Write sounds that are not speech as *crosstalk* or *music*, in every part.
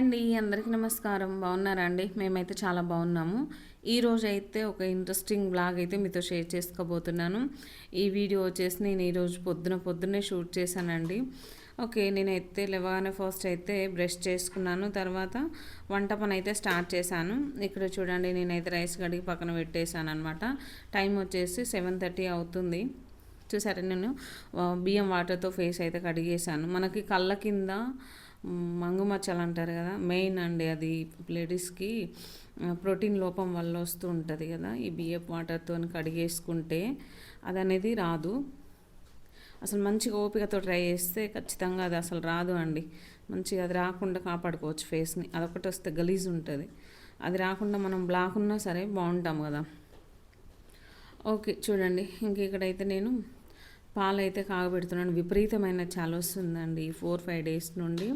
అండి అందరికీ నమస్కారం. బాగున్నారా అండి? మేమైతే చాలా బాగున్నాము. ఈరోజు అయితే ఒక ఇంట్రెస్టింగ్ బ్లాగ్ అయితే మీతో షేర్ చేసుకోబోతున్నాను. ఈ వీడియో వచ్చేసి నేను ఈరోజు పొద్దున పొద్దున్నే షూట్ చేశానండి. ఓకే నేనైతే లేవగానే ఫస్ట్ అయితే బ్రష్ చేసుకున్నాను. తర్వాత వంట పని అయితే స్టార్ట్ చేశాను. ఇక్కడ చూడండి నేనైతే రైస్ కడిగి పక్కన పెట్టేశాను అనమాట టైం వచ్చేసి సెవెన్ థర్టీ అవుతుంది. చూసారా నేను? బియ్యం వాటర్తో ఫేస్ అయితే కడిగేశాను. మనకి కళ్ళ కింద మంగు మచ్చలు అంటారు కదా? మెయిన్ అండి అది లేడీస్కి ప్రోటీన్ లోపం వల్ల వస్తూ ఉంటుంది కదా? ఈ బియ్యపు వాటర్తో కడిగేసుకుంటే అది అనేది రాదు. అసలు మంచిగా ఓపికతో ట్రై చేస్తే ఖచ్చితంగా అది అసలు రాదు అండి. మంచిగా అది రాకుండా కాపాడుకోవచ్చు ఫేస్ని. అదొకటి వస్తే గలీజ్ ఉంటుంది. అది రాకుండా మనం బ్లాక్ ఉన్నా సరే బాగుంటాం కదా? ఓకే చూడండి. ఇంక ఇక్కడైతే నేను పాలు అయితే కాగబెడుతున్నాను. విపరీతమైన చాలా వస్తుందండి ఫోర్ ఫైవ్ డేస్ నుండి.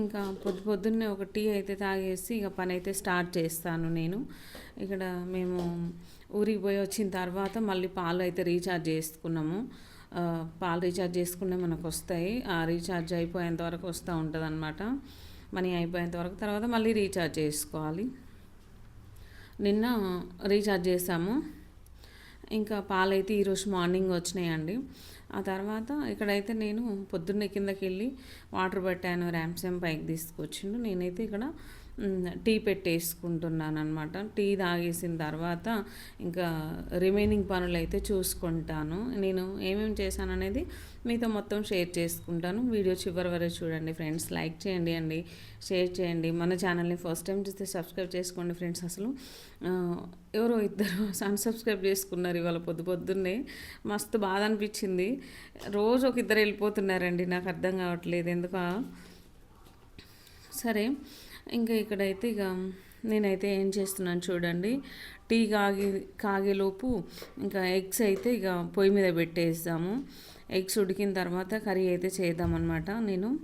ఇంకా పొద్దు పొద్దున్నే ఒక టీ అయితే తాగేసి ఇక పని అయితే స్టార్ట్ చేస్తాను నేను. ఇక్కడ మేము ఊరికి పోయి వచ్చిన తర్వాత మళ్ళీ పాలు అయితే రీఛార్జ్ చేసుకున్నాము. పాలు రీఛార్జ్ చేసుకునే మనకు వస్తాయి ఆ రీఛార్జ్ అయిపోయేంత వరకు వస్తూ ఉంటుంది అనమాట మనీ అయిపోయేంత వరకు. తర్వాత మళ్ళీ రీఛార్జ్ చేసుకోవాలి. నిన్న రీఛార్జ్ చేసాము. ఇంకా పాలైతే ఈరోజు మార్నింగ్ వచ్చినాయండి. ఆ తర్వాత ఇక్కడైతే నేను పొద్దున్నే కిందకి వెళ్ళి వాటర్ పెట్టాను ర్యాంప్సెమ్ పైకి తీసుకొచ్చిండు. నేనైతే ఇక్కడ టీ పెట్టేసుకుంటున్నాను అనమాట టీ తాగేసిన తర్వాత ఇంకా రిమైనింగ్ పనులు అయితే చూసుకుంటాను. నేను ఏమేమి చేశాను అనేది మీతో మొత్తం షేర్ చేసుకుంటాను. వీడియో చివరి వరకు చూడండి ఫ్రెండ్స్. లైక్ చేయండి అండి. షేర్ చేయండి. మన ఛానల్ని ఫస్ట్ టైం చూస్తే సబ్స్క్రైబ్ చేసుకోండి ఫ్రెండ్స్. అసలు ఎవరో ఇద్దరు *laughs* అన్సబ్స్క్రైబ్ చేసుకున్నారు ఇవాళ పొద్దు పొద్దున్నే. మస్తు బాధ అనిపించింది. రోజు ఒక ఇద్దరు వెళ్ళిపోతున్నారండి. నాకు అర్థం కావట్లేదు. ఎందుక? సరే. ఇంకా ఇక్కడైతే ఇక నేనైతే ఏం చేస్తున్నాను చూడండి. టీ కాగి కాగేలోపు ఇంకా ఎగ్స్ అయితే ఇక పొయ్యి మీద పెట్టేస్తాము. ఎగ్స్ ఉడికిన తర్వాత కర్రీ అయితే చేద్దామన్నమాట. నేను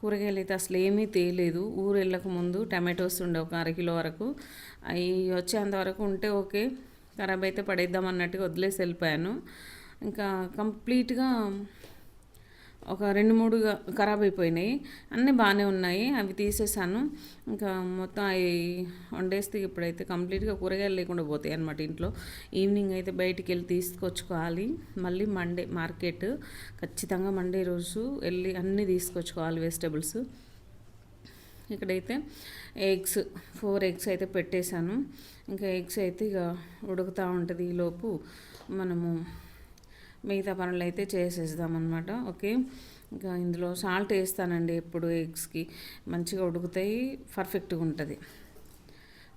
కూరగాయలు అయితే అసలు ఏమీ తేలేదు. ఊరు వెళ్ళక ముందు టమాటోస్ ఉండే ఒక అరకిలో వరకు. అవి వచ్చేంత వరకు ఉంటే ఓకే. ఖరాబ్ అయితే పడేద్దాం అన్నట్టుగా వదిలేసి వెళ్ళిపోయాను. ఇంకా కంప్లీట్గా ఒక రెండు మూడు ఖరాబ్ అయిపోయినాయి. అన్నీ బాగానే ఉన్నాయి. అవి తీసేసాను. ఇంకా మొత్తం అవి వండేస్తే ఇప్పుడైతే కంప్లీట్గా కూరగాయలు లేకుండా పోతాయి అనమాట ఇంట్లో. ఈవినింగ్ అయితే బయటికి వెళ్ళి తీసుకొచ్చుకోవాలి. మళ్ళీ మండే మార్కెట్. ఖచ్చితంగా మండే రోజు వెళ్ళి అన్నీ తీసుకొచ్చుకోవాలి వెజిటబుల్స్. ఇక్కడైతే ఎగ్స్ ఫోర్ ఎగ్స్ అయితే పెట్టేశాను. ఇంకా ఎగ్స్ అయితే ఇక ఉడుకుతూ ఉంటుంది ఈలోపు మనము మిగతా పనులు అయితే చేసేద్దామన్నమాట ఓకే? ఇంకా ఇందులో సాల్ట్ వేస్తానండి ఎప్పుడు ఎగ్స్కి. మంచిగా ఉడుకుతాయి పర్ఫెక్ట్గా ఉంటుంది.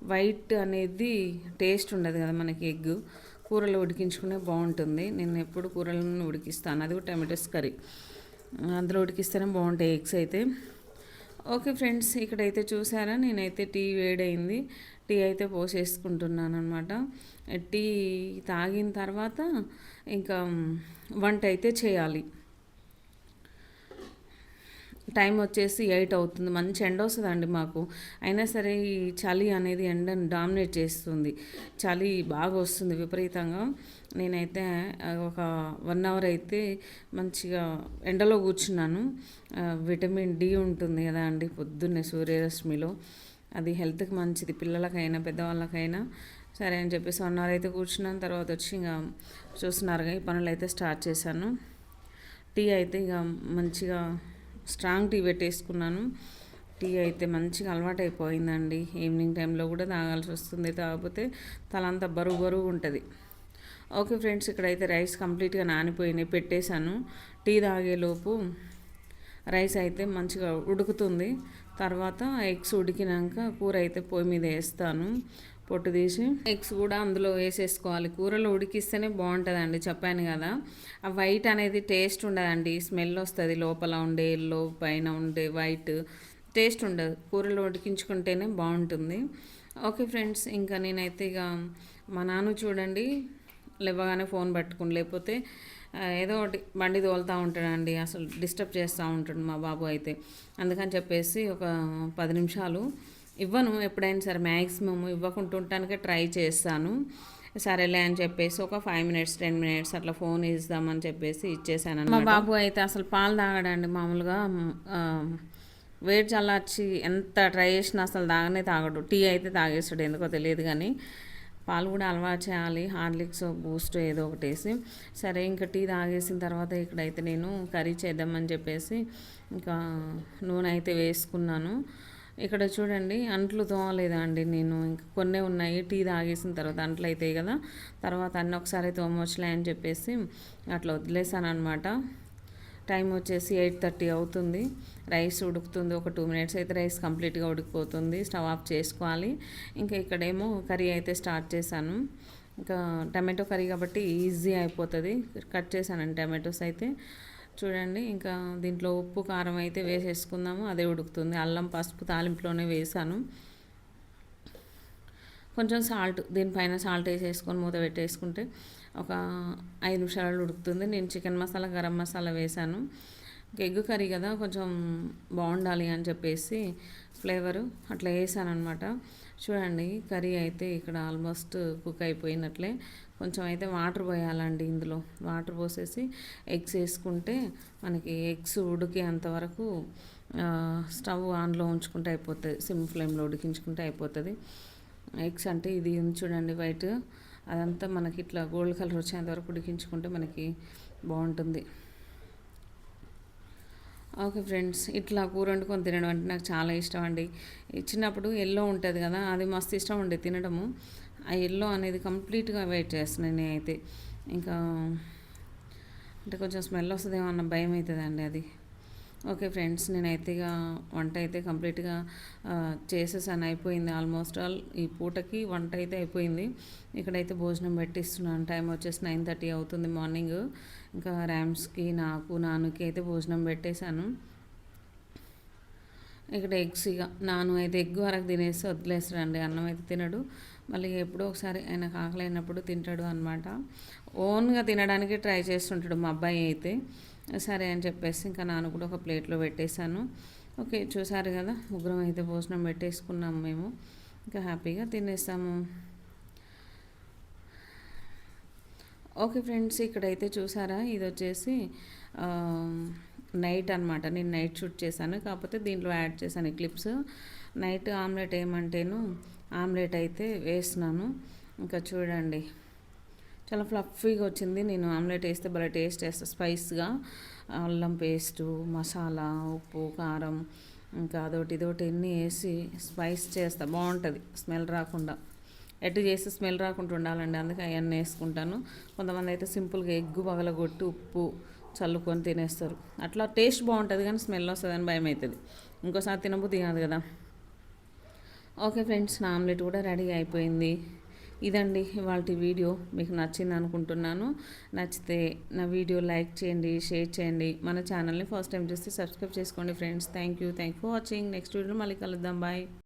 వైట్ అనేది టేస్ట్ ఉండదు కదా మనకి ఎగ్. కూరలు ఉడికించుకునే బాగుంటుంది. నేను ఎప్పుడు కూరలను ఉడికిస్తాను. అది కూడా టమాటోస్ కర్రీ. అందులో ఉడికిస్తేనే బాగుంటాయి ఎగ్స్ అయితే. ఓకే ఫ్రెండ్స్ ఇక్కడైతే చూసారా? నేనైతే టీ వేడైంది. టీ అయితే పోసేసుకుంటున్నాను అనమాట టీ తాగిన తర్వాత ఇంకా వంట అయితే చేయాలి. టైం వచ్చేసి ఎయిట్ అవుతుంది. మంచి ఎండ వస్తుందండి మాకు. అయినా సరే ఈ చలి అనేది ఎండను డామినేట్ చేస్తుంది. చలి బాగా వస్తుంది విపరీతంగా. నేనైతే ఒక వన్ అవర్ అయితే మంచిగా ఎండలో కూర్చున్నాను. విటమిన్ డి ఉంటుంది కదా అండి పొద్దున్నే సూర్యరశ్మిలో. అది హెల్త్కి మంచిది. పిల్లలకైనా పెద్దవాళ్ళకైనా. సరే అని చెప్పేసి వన్ అవర్ అయితే కూర్చున్నాను తర్వాత వచ్చి ఇంకా చూస్తున్నారుగా ఈ పనులు అయితే స్టార్ట్ చేశాను. టీ అయితే ఇక మంచిగా స్ట్రాంగ్ టీ పెట్టేసుకున్నాను. టీ అయితే మంచిగా అలవాటు అయిపోయిందండి ఈవినింగ్ టైంలో కూడా తాగాల్సి వస్తుంది. తాగిపోతే తలంతా బరువు బరువు ఉంటుంది. ఓకే ఫ్రెండ్స్ ఇక్కడైతే రైస్ కంప్లీట్గా నానిపోయినాయి పెట్టేశాను. టీ తాగేలోపు రైస్ అయితే మంచిగా ఉడుకుతుంది. తర్వాత ఎగ్స్ ఉడికినాక కూర అయితే పొయ్యి మీద వేస్తాను. పొట్టు తీసి ఎగ్స్ కూడా అందులో వేసేసుకోవాలి. కూరలో ఉడికిస్తేనే బాగుంటుందండి చెప్పాను కదా. ఆ వైట్ అనేది టేస్ట్ ఉండదండి స్మెల్ వస్తుంది లోపల ఉండే ఎల్లో పైన ఉండే వైట్ టేస్ట్ ఉండదు. కూరలో ఉడికించుకుంటేనే బాగుంటుంది. ఓకే ఫ్రెండ్స్ ఇంకా నేనైతే ఇక మా నాన్న చూడండి లేవగానే ఫోన్ పట్టుకుని లేకపోతే ఏదో ఒకటి బండి తోలుతూ ఉంటాడండి అసలు డిస్టర్బ్ చేస్తూ ఉంటాడు మా బాబు అయితే. అందుకని చెప్పేసి ఒక పది నిమిషాలు ఇవ్వను ఎప్పుడైనా సరే మ్యాక్సిమం ఇవ్వకుంటుంటానికే ట్రై చేస్తాను. సరేలే అని చెప్పేసి ఒక ఫైవ్ మినిట్స్ టెన్ మినిట్స్ అట్లా ఫోన్ ఇద్దామని చెప్పేసి ఇచ్చేసాను మా బాబు అయితే అసలు పాలు తాగడండి మామూలుగా వేడి చల్లార్చి ఎంత ట్రై చేసినా అసలు తాగనే తాగడు. టీ అయితే తాగేస్తాడు ఎందుకో తెలియదు కానీ పాలు కూడా అలవాటు చేయాలి హార్లిక్స్ బూస్ట్ ఏదో ఒకటి వేసి. సరే ఇంకా టీ తాగేసిన తర్వాత ఇక్కడైతే నేను కర్రీ చేద్దామని చెప్పేసి ఇంకా నూనె అయితే వేసుకున్నాను. ఇక్కడ చూడండి అంట్లు తోమలేదా అండి నేను? ఇంకా కొన్ని ఉన్నాయి టీ తాగేసిన తర్వాత అంట్లు అవుతాయి కదా తర్వాత అన్నీ ఒకసారి తోమవచ్చులే అని చెప్పేసి అట్లా వదిలేసాను అనమాట టైం వచ్చేసి ఎయిట్ థర్టీ అవుతుంది రైస్ ఉడుకుతుంది ఒక టూ మినిట్స్ అయితే రైస్ కంప్లీట్గా ఉడికిపోతుంది స్టవ్ ఆఫ్ చేసుకోవాలి. ఇంకా ఇక్కడేమో కర్రీ అయితే స్టార్ట్ చేశాను. ఇంకా టమాటో కర్రీ కాబట్టి ఈజీ అయిపోతుంది కట్ చేశానండి టమాటోస్ అయితే. చూడండి ఇంకా దీంట్లో ఉప్పు కారం అయితే వేసేసుకుందాము. అదే ఉడుకుతుంది. అల్లం పసుపు తాలింపులోనే వేసాను. కొంచెం సాల్ట్ దీనిపైన సాల్ట్ వేసేసుకొని మూత పెట్టేసుకుంటే ఒక ఐదు నిమిషాలు ఉడుకుతుంది. నేను చికెన్ మసాలా గరం మసాలా వేసాను. ఎగ్ కర్రీ కదా కొంచెం బాగుండాలి అని చెప్పేసి ఫ్లేవరు అట్లా వేసాను అనమాట చూడండి కర్రీ అయితే ఇక్కడ ఆల్మోస్ట్ కుక్ అయిపోయినట్లే. కొంచెం అయితే వాటర్ పోయాలండి ఇందులో. వాటర్ పోసేసి ఎగ్స్ వేసుకుంటే మనకి ఎగ్స్ ఉడికేంత వరకు స్టవ్ ఆన్లో ఉంచుకుంటే అయిపోతుంది. సిమ్ ఫ్లేమ్లో ఉడికించుకుంటే అయిపోతుంది. ఎగ్స్ అంటే ఇది చూడండి వైట్. అదంతా మనకి ఇట్లా గోల్డ్ కలర్ వచ్చేంత వరకు ఉడికించుకుంటే మనకి బాగుంటుంది. ఓకే ఫ్రెండ్స్ ఇట్లా కూర వండుకొని తినడం అంటే నాకు చాలా ఇష్టం అండి. చిన్నప్పుడు ఎల్లో ఉంటుంది కదా అది మస్తు ఇష్టం ఉండే తినడము. ఆ ఎల్లో అనేది కంప్లీట్గా వెయిట్ చేస్తున్నాను నేనైతే. ఇంకా అంటే కొంచెం స్మెల్ వస్తుందేమో అన్న భయం అవుతుందండి అది. ఓకే ఫ్రెండ్స్ నేనైతే ఇక వంట అయితే కంప్లీట్గా చేసేసాను అయిపోయింది ఆల్మోస్ట్ ఆల్. ఈ పూటకి వంట అయితే అయిపోయింది. ఇక్కడైతే భోజనం పెట్టిస్తున్నాను టైం వచ్చేసి నైన్ థర్టీ అవుతుంది మార్నింగ్. ఇంకా ర్యామ్స్కి నాకు నాన్నకి అయితే భోజనం పెట్టేశాను. ఇక్కడ ఎగ్స్ ఇక నాను అయితే ఎగ్ వరకు తినేసి వదిలేస్తాడండి అన్నం అయితే తినడు. మళ్ళీ ఎప్పుడో ఒకసారి ఆయన ఆకలి అయినప్పుడు తింటాడు అనమాట ఓన్గా తినడానికి ట్రై చేస్తుంటాడు మా అబ్బాయి అయితే. సరే అని చెప్పేసి ఇంకా నాన్న కూడా ఒక ప్లేట్లో పెట్టేశాను. ఓకే చూసారు కదా ముగ్గురం అయితే భోజనం పెట్టేసుకున్నాము మేము. ఇంకా హ్యాపీగా తినేస్తాము. ఓకే ఫ్రెండ్స్ ఇక్కడైతే చూసారా? ఇది వచ్చేసి నైట్ అనమాట నేను నైట్ షూట్ చేశాను. కాకపోతే దీంట్లో యాడ్ చేశాను క్లిప్స్. నైట్ ఆమ్లెట్ ఏమంటేను ఆమ్లెట్ అయితే వేస్తున్నాను. ఇంకా చూడండి. చాలా ఫ్లఫీగా వచ్చింది. నేను ఆమ్లెట్ వేస్తే భలే టేస్ట్ వేస్తాను స్పైస్గా అల్లం పేస్టు మసాలా ఉప్పు కారం ఇంకా అదొకటి ఇదొకటి ఎన్ని వేసి స్పైస్ చేస్తా. బాగుంటుంది. స్మెల్ రాకుండా. ఎటు చేసి స్మెల్ రాకుండా ఉండాలండి అందుకే అవన్నీ వేసుకుంటాను. కొంతమంది అయితే సింపుల్గా ఎగ్గు పగలగొట్టి ఉప్పు చల్లుకొని తినేస్తారు. అట్లా టేస్ట్ బాగుంటుంది కానీ స్మెల్ వస్తుందని భయం అవుతుంది. ఇంకోసారి తినబుద్ధి కాదు కదా. ఓకే ఫ్రెండ్స్ నా ఆమ్లెట్ కూడా రెడీ అయిపోయింది. ఇదండి ఇవాళ వీడియో. మీకు నచ్చింది అనుకుంటున్నాను. నచ్చితే నా వీడియో లైక్ చేయండి షేర్ చేయండి. మన ఛానల్ని ఫస్ట్ టైం చూస్తే సబ్స్క్రైబ్ చేసుకోండి friends. Thank you. Thank for watching. Next video మళ్ళీ కలుద్దాం. బాయ్.